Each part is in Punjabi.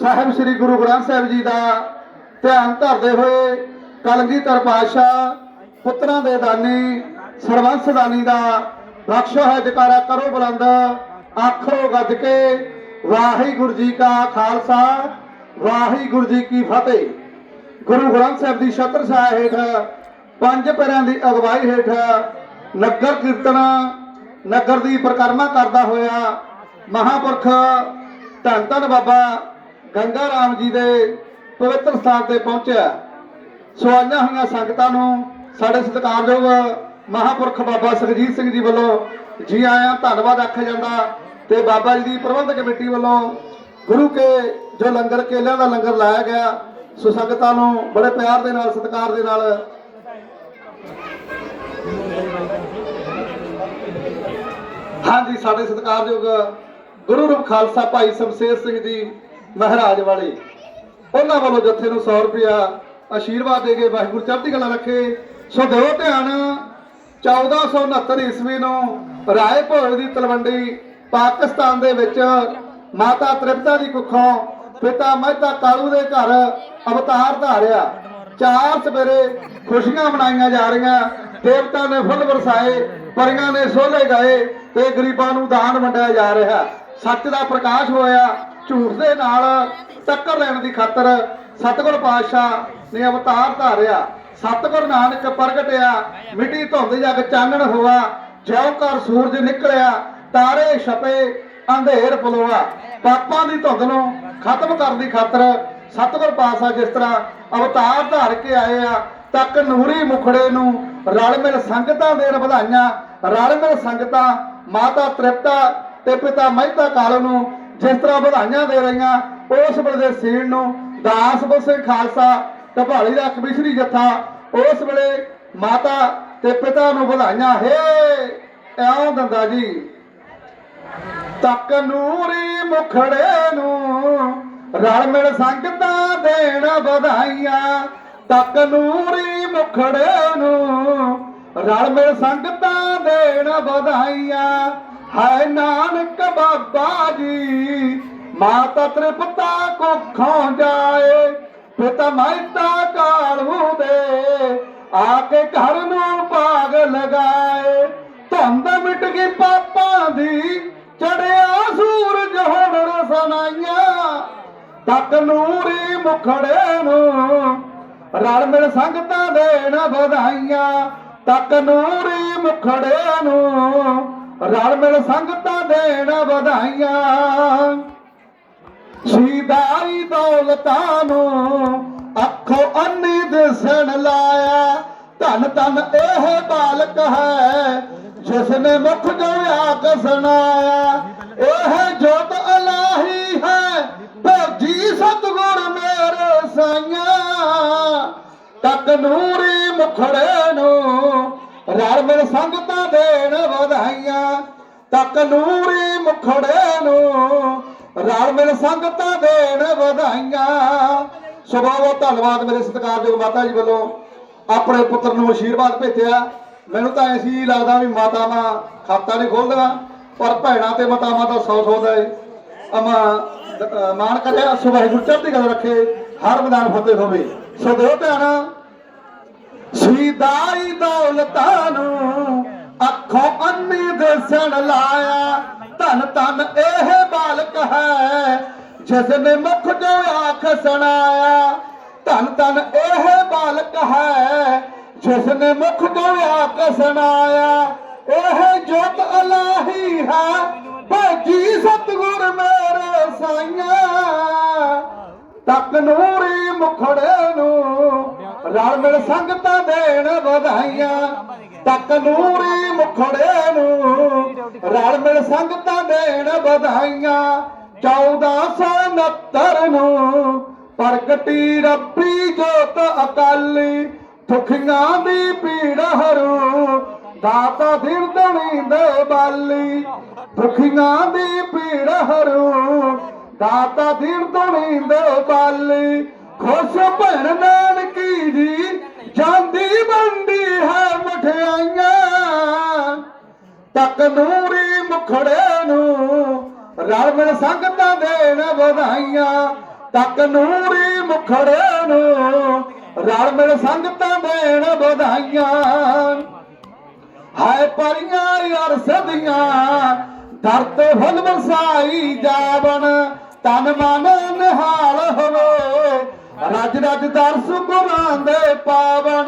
ਸਾਹਿਬ ਸ੍ਰੀ ਗੁਰੂ ਗ੍ਰੰਥ ਸਾਹਿਬ ਜੀ ਦਾ ਧਿਆਨ ਧਰਦੇ ਹੋਏ ਕਲਗੀਧਰ ਪਾਤਸ਼ਾਹ, ਪੁੱਤਰਾਂ ਦੇ ਦਾਨੀ ਸਰਵੰਸ ਦਾਨੀ ਦਾ ਬਖਸ਼ੋ ਹੈ ਜਕਾਰਾ ਕਰੋ ਬੁਲੰਦ ਆਖੋ ਗੱਜ ਕੇ, ਵਾਹਿਗੁਰੂ ਜੀ ਕਾ ਖਾਲਸਾ, ਵਾਹਿਗੁਰੂ ਜੀ ਕੀ ਫਤਿਹ। ਗੁਰੂ ਗ੍ਰੰਥ ਸਾਹਿਬ ਦੀ ਛਤਰ ਛਾਇਆ ਹੇਠ, ਪੰਜ ਪਿਆਰਿਆਂ ਦੀ ਅਗਵਾਈ ਹੇਠ ਨਗਰ ਕੀਰਤਨ, ਨਗਰ ਦੀ ਪ੍ਰਕਰਮਾ ਕਰਦਾ ਹੋਇਆ ਮਹਾਪੁਰਖ ਧੰਨ ਧੰਨ ਬਾਬਾ ਗੰਗਾ ਰਾਮ ਜੀ ਦੇ ਪਵਿੱਤਰ ਸਥਾਨ ਤੇ ਪਹੁੰਚਿਆ। ਸੋ ਆਈਆਂ ਹੋਈਆਂ ਸੰਗਤਾਂ ਨੂੰ ਸਾਡੇ ਸਤਿਕਾਰਯੋਗ ਮਹਾਪੁਰਖ ਬਾਬਾ ਸੁਖਜੀਤ ਸਿੰਘ ਜੀ ਵੱਲੋਂ ਜੀ ਆਇਆਂ ਧੰਨਵਾਦ ਆਖਿਆ ਜਾਂਦਾ ਤੇ ਬਾਬਾ ਜੀ ਦੀ ਪ੍ਰਬੰਧਕ ਕਮੇਟੀ ਵੱਲੋਂ ਗੁਰੂ ਕੇ ਜੋ ਲੰਗਰ ਕੇਲਿਆਂ ਦਾ ਲੰਗਰ ਲਾਇਆ ਗਿਆ ਸੋ ਸੰਗਤਾਂ ਨੂੰ ਬੜੇ ਪਿਆਰ ਦੇ ਨਾਲ, ਸਤਿਕਾਰ ਦੇ ਨਾਲ ਹਾਂਜੀ, ਸਾਡੇ ਸਤਿਕਾਰਯੋਗ ਗੁਰੂ ਰੂਪ ਖਾਲਸਾ ਭਾਈ ਸ਼ਮਸ਼ੇਰ ਸਿੰਘ ਜੀ ਮਹਾਰਾਜ ਵਾਲੇ। ਉਹਨਾਂ ਵੱਲੋਂ ਜੱਥੇ ਨੂੰ 100 ਰੁਪਇਆ ਆਸ਼ੀਰਵਾਦ ਦੇ ਕੇ ਵਾਹਿਗੁਰੂ ਚੜ੍ਹਦੀ ਕਲਾ ਰੱਖੇ। ਸੋ ਦਿਓ ਧਿਆਨ 1469 ਈਸਵੀ ਨੂੰ ਰਾਏ ਭੋਏ ਦੀ ਤਲਵੰਡੀ ਪਾਕਿਸਤਾਨ ਦੇ ਵਿੱਚ ਮਾਤਾ ਤ੍ਰਿਪਤਾ ਦੀ ਕੁੱਖੋਂ ਪਿਤਾ ਮਹਿਤਾ ਕਾਲੂ ਦੇ ਘਰ ਅਵਤਾਰ ਧਾਰਿਆ। ਚਾਰ ਸਵੇਰੇ ਖੁਸ਼ੀਆਂ ਮਨਾਈਆਂ ਜਾ ਰਹੀਆਂ। ਦੇਵਤਾ ਨੇ ਫੁੱਲ ਵਰਸਾਏ, ਪਰੀਆਂ ਨੇ ਸੋਲੇ ਗਾਏ ਤੇ ਗਰੀਬਾਂ ਨੂੰ ਦਾਨ ਵੰਡਿਆ ਜਾ ਰਿਹਾ। ਸੱਚ ਦਾ ਪ੍ਰਕਾਸ਼ ਹੋਇਆ। ਝੂਠ ਦੇ ਨਾਲ ਟੱਕਰ ਲੈਣ ਦੀ ਖਾਤਰ ਸਤਿਗੁਰ ਪਾਤਸ਼ਾਹ ਨੇ ਅਵਤਾਰ ਧਾਰਿਆ। ਸਤਿਗੁਰ ਨਾਨਕ ਪ੍ਰਗਟਿਆ, ਮਿੱਟੀ ਧੁੰਦ ਜਗ ਚਾਨਣ ਹੋਆ ਜਿਉ ਸੂਰਜ ਨਿਕਲਿਆ, ਤਾਰੇ ਛਪੇ, ਅੰਧੇਰ ਪਲੋਆ ਪਾਪਾਂ ਦੀ ਧੁੰਦ ਨੂੰ ਖਤਮ ਕਰਨ ਦੀ ਖਾਤਰ ਸਤਿਗੁਰ ਪਾਤਸ਼ਾਹ ਜਿਸ ਤਰ੍ਹਾਂ ਅਵਤਾਰ ਧਾਰ ਕੇ ਆਏ ਆ, ਤੱਕ ਨੂਰੀ ਮੁਖੜੇ ਨੂੰ ਰਲ ਮਿਲ ਸੰਗਤਾਂ ਦੇਣ ਵਧਾਈਆਂ ਰਲ ਮਿਲ ਸੰਗਤਾਂ, ਮਾਤਾ ਤ੍ਰਿਪਤਾ ਤੇ ਪਿਤਾ ਮਹਿਤਾ ਕਾਲੂ ਨੂੰ ਜਿਸ ਤਰ੍ਹਾਂ ਵਧਾਈਆਂ ਦੇ ਰਹੀਆਂ, ਉਸ ਵੇਲੇ ਦੇ ਸੀਣ ਨੂੰ ਦਾਸ ਬਸੇ ਖਾਲਸਾ ਢਪਾਲੀ ਦਾ ਕਮਿਸ਼ਰੀ ਜੱਥਾ, ਉਸ ਵੇਲੇ ਮਾਤਾ ਤੇ ਪਿਤਾ ਨੂੰ ਵਧਾਈਆਂ, ਹੇ ਐਉਂ ਦੰਦਾ ਜੀ। ਤੱਕ ਨੂਰੀ ਮੁਖੜੇ ਨੂੰ ਰਲ ਮਿਲ ਸੰਗਤਾਂ ਦੇਣ ਵਧਾਈਆਂ। ਤੱਕ ਨੂਰੀ ਮੁਖੜੇ ਨੂੰ ਰਲ ਮਿਲ ਸੰਗਤਾਂ ਦੇਣ ਵਧਾਈਆਂ। ਹੈ ਨਾਨਕ ਬਾਬਾ ਜੀ, ਮਾਤਾ ਤ੍ਰਿਪਤਾ ਕੁੱਖੋਂ ਜਾਏ, ਪਿਤਾ ਮਹਿਤਾ ਕਾਲੂ ਦੇ ਆ ਕੇ ਘਰ ਨੂੰ ਭਾਗ ਲਗਾਏ। ਧੁੰਦ ਮਿਟ ਗਈ ਪਾਪਾਂ ਦੀ, ਚੜਿਆ ਸੂਰਜ ਹੁਣ ਰਸਨਾਈਆਂ ਤੱਕ ਨੂਰੀ ਮੁਖੜੇ ਨੂੰ ਰਲ ਮਿਲ ਸੰਗਤਾਂ ਦੇਣ ਵਧਾਈਆਂ। ਤੱਕ ਨੂਰੀ ਮੁਖੜੇ ਨੂੰ ਰਲ ਮਿਲ ਸੰਗਤਾਂ ਦੇਣ ਵਧਾਈਆਂ। ਸ਼ੀਦਾਈ ਦੌਲਤਾਂ ਨੂੰ ਅੱਖੋਂ ਅੰਨੀ ਦਿਸਣ ਲਾਇਆ। ਧਨ ਧਨ ਇਹ ਬਾਲਕ ਹੈ, ਜਿਸ ਨੇ ਮੁਖ ਜੋਇਆ ਕਸਣਾਇਆ ਇਹ ਜੋਤ ਅਲਾਹੀ ਹੈ, ਭੋਜੀ ਸਤਗੁਰ ਮੇਰੇ ਸਾਈਆਂ। ਤੱਕ ਨੂਰੀ ਮੁਖੜੇ ਨੂੰ ਰਲ ਮਿਲ ਸੰਗਤਾਂ ਦੇਣ ਵਧਾਈਆਂ। ਤੱਕ ਮੁਖੜੇ ਨੂੰ ਰਲ ਮਿਲ ਸੰਗਤਾਂ ਦੇਣ ਵਧਾਈਆਂ। ਸੋ ਬਹੁਤ ਧੰਨਵਾਦ ਮੇਰੇ ਸਤਿਕਾਰਯੋਗ ਮਾਤਾ ਜੀ ਵੱਲੋਂ ਆਪਣੇ ਪੁੱਤਰ ਨੂੰ ਆਸ਼ੀਰਵਾਦ ਭੇਜਿਆ ਮੈਨੂੰ ਤਾਂ ਐਸੀ ਲੱਗਦਾ ਵੀ ਮਾਤਾਵਾਂ ਖਾਤਾ ਨਹੀਂ ਖੋਲਦੀਆਂ, ਪਰ ਭੈਣਾਂ ਤੇ ਮਾਤਾਵਾਂ ਦਾ ਸੌ ਸੌ ਦਾ ਅਮਾ ਮਾਣ ਕਰਿਆ, ਸੋ ਵਾਹਿਗੁਰੂ ਚੜ੍ਹਦੀ ਕਲਾ ਰੱਖੇ, ਹਰ ਮੈਦਾਨ ਫਤਿਹ ਹੋਵੇ। ਸੋ ਦਿਓ ਧਿਆਨ ਸੀਦਾਈ ਦੌਲਤਾਂ ਨੂੰ ਅੱਖੋਂ ਅੰਨੀ ਦਿਸਣ ਲਾਇਆ। ਧਨ ਧਨ ਇਹ ਬਾਲਕ ਹੈ ਜਿਸ ਨੇ ਮੁਖ ਜੋ ਆਖ ਸੁਣਾਇਆ। ਧਨ ਧਨ ਇਹ ਬਾਲਕ ਹੈ ਜਿਸ ਨੇ ਮੁਖ ਜੋ ਆਖ ਸੁਣਾਇਆ। ਇਹ ਜੋਤ ਅਲਾਹੀ ਹੈ ਭਾਜੀ ਸਤਗੁਰ ਮੇਰੇ ਸਾਈਆਂ। ਤੱਕ ਨੂਰੀ ਮੁਖੜੇ ਨੂੰ ਰਲ ਮਿਲ ਸੰਗਤਾਂ ਦੇਣ ਵਧਾਈਆਂ, ਤੱਕ ਨੂਰੀ ਮੁਖੜੇ ਨੂੰ। ਰਲ ਮਿਲ ਸੰਗਤਾਂ ਦੇਣ ਵਧਾਈਆਂ 1469 ਨੂੰ। ਪ੍ਰਗਟੀ ਰੱਬੀ ਜੋਤ ਅਕਾਲੀ, ਦੁਖੀਆਂ ਦੀ ਪੀੜ ਹਰੂ। ਦਾਤਾ ਦਿਰਦਣੀ ਦੇ ਬਾਲੀ, ਦੁਖੀਆਂ ਦੀ ਪੀੜ ਹਰੂ। ਦਾਤਾ ਦਿਰਦਣੀ ਦੇ ਬਾਲੀ, ਖੁਸ਼ ਭੈਣ ਨਾਨਕੀ ਜੀ ਜਾਂਦੀ ਬੰਦੀ ਹੈ ਮਠਿਆਈਆਂ। ਤੱਕ ਨੂਰੀ ਮੁਖੜੇ ਨੂੰ ਰਲ ਮਿਲ ਸੰਗਤਾਂ ਦੇਣ ਵਧਾਈਆਂ। ਤੱਕ ਨੂਰੀ ਮੁਖੜੇ ਨੂੰ ਰਲ ਮਿਲ ਸੰਗਤਾਂ ਦੇਣ ਵਧਾਈਆਂ। ਹਾਏ ਪਰੀਆਂ ਯਾਰ ਸਦੀਆਂ, ਦਰ ਤੇ ਵਰਸਾਈ ਜਾਵਣ, ਤਨ ਮਨ ਨਿਹਾਲ ਹੋਵੇ। ਰਜ ਰਜ ਦਰਸ ਗੁਰਾਂ ਦੇ ਪਾਵਨ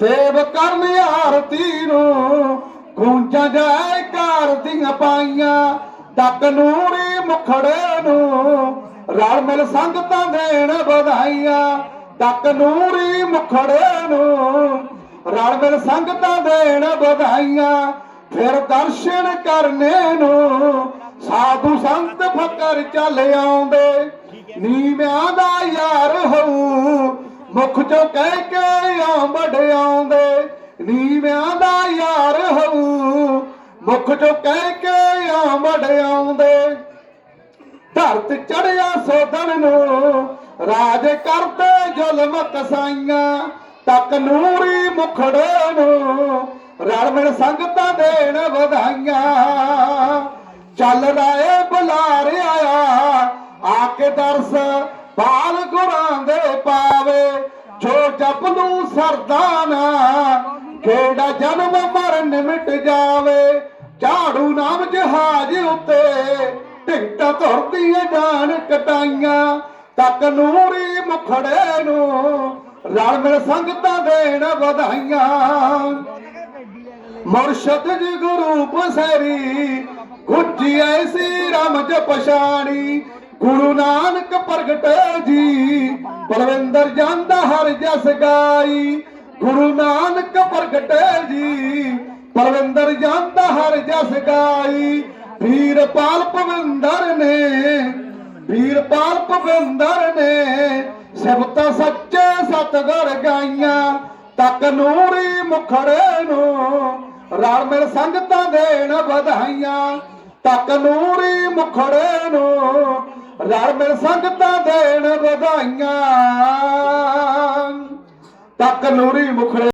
ਦੇਵ ਕਰਨ ਆਰਤੀ ਨੂੰ ਗੂੰਜਾਂ ਜਾਏ ਕਾਰ ਪਾਈਆਂ, ਤੱਕ ਨੂਰੀ ਮੁਖੜੇ ਨੂੰ ਰਲ ਮਿਲ ਸੰਗਤਾਂ ਦੇਣ ਵਧਾਈਆਂ, ਤੱਕ ਨੂਰੀ ਮੁਖੜੇ ਨੂੰ ਰਲ ਮਿਲ ਸੰਗਤਾਂ ਦੇਣ ਵਧਾਈਆਂ, ਫਿਰ ਦਰਸ਼ਨ ਕਰਨੇ ਨੂੰ ਸਾਧੂ ਸੰਤ ਫਕਰ ਚੱਲ ਆਉਂਦੇ, ਨੀਵਿਆਂ ਦਾ ਯਾਰ ਹੋਊ ਮੁਖ ਚੋਂ ਕਹਿ ਕੇ ਆਂਬੜ ਆਉਂਦੇ। ਨੀਵਿਆਂ ਦਾ ਯਾਰ ਹੋਊ। ਮੁਖ ਚੋਂ ਕਹਿ ਕੇ ਆਂਬੜ ਆਉਂਦੇ। ਧਰਤ ਚੜਿਆ ਸੋਧਣ ਨੂੰ, ਰਾਜ ਕਰਦੇ ਜ਼ੁਲਮ ਕਸਾਈਆਂ। ਤੱਕ ਨੂਰੀ ਮੁਖੜੇ ਨੂੰ, ਰਲ ਮਿਲ ਸੰਗਤਾਂ ਦੇਣ ਵਧਾਈਆਂ। ਚੱਲ ਰਾਏ ਬੁਲਾਰ ਆਇਆ ਆ ਕੇ ਦਰਸ ਬਾਲ ਗੁਰਾਂ ਦੇ ਪਾਵੇ, ਜੋ ਜਪ ਨੂੰ ਸਰਦਾਨਾ ਕਿਹੜਾ ਜਨਮ ਮਰਨ ਮਿਟ ਜਾਵੇ, ਝਾੜੂ ਨਾਮ ਜਹਾਜ਼ ਉੱਤੇ ਟਿਕਟਾਂ ਧਰਦੀਆਂ ਜਾਣ ਕਟਾਈਆਂ, ਤੱਕ ਨੂਰੀ ਮੁਖੜੇ ਨੂੰ ਰਲ ਮਿਲ ਸੰਗਤਾਂ ਦੇਣ ਵਧਾਈਆਂ। ਮੁਰਸ਼ਦ ਜੀ ਗੁਰੂ ਪਸਰੀ ਗੁੱਜੀ ਐਸੀ ਰਮ ਜ ਪਛਾਣੀ ਗੁਰੂ ਨਾਨਕ ਪ੍ਰਗਟੇ ਜੀ। ਬਲਵਿੰਦਰ ਜਾਂਦਾ ਹਰ ਜਸ ਗਾਈ। ਗੁਰੂ ਨਾਨਕ ਪ੍ਰਗਟੇ ਜੀ। ਬਲਵਿੰਦਰ ਜਾਂਦਾ ਹਰ ਜਸ ਗਾਈ। ਵੀਰਪਾਲ ਭਵਿੰਦਰ ਨੇ, ਵੀਰਪਾਲ ਭਵਿੰਦਰ ਨੇ ਸਿਫਤਾਂ ਸੱਚੇ ਸਤਗੁਰ ਗਾਈਆਂ। ਤੱਕ ਨੂਰੀ ਮੁਖੜੇ ਨੂੰ ਰਲ ਮਿਲ ਸੰਗਤਾਂ ਦੇਣ ਵਧਾਈਆਂ। ਤੱਕ ਨੂਰੀ ਮੁਖੜੇ ਨੂੰ ਰਲ ਮਿਲ ਸੰਗਤਾਂ ਦੇਣ ਵਧਾਈਆਂ। ਤੱਕ ਨੂਰੀ ਮੁਖੜੇ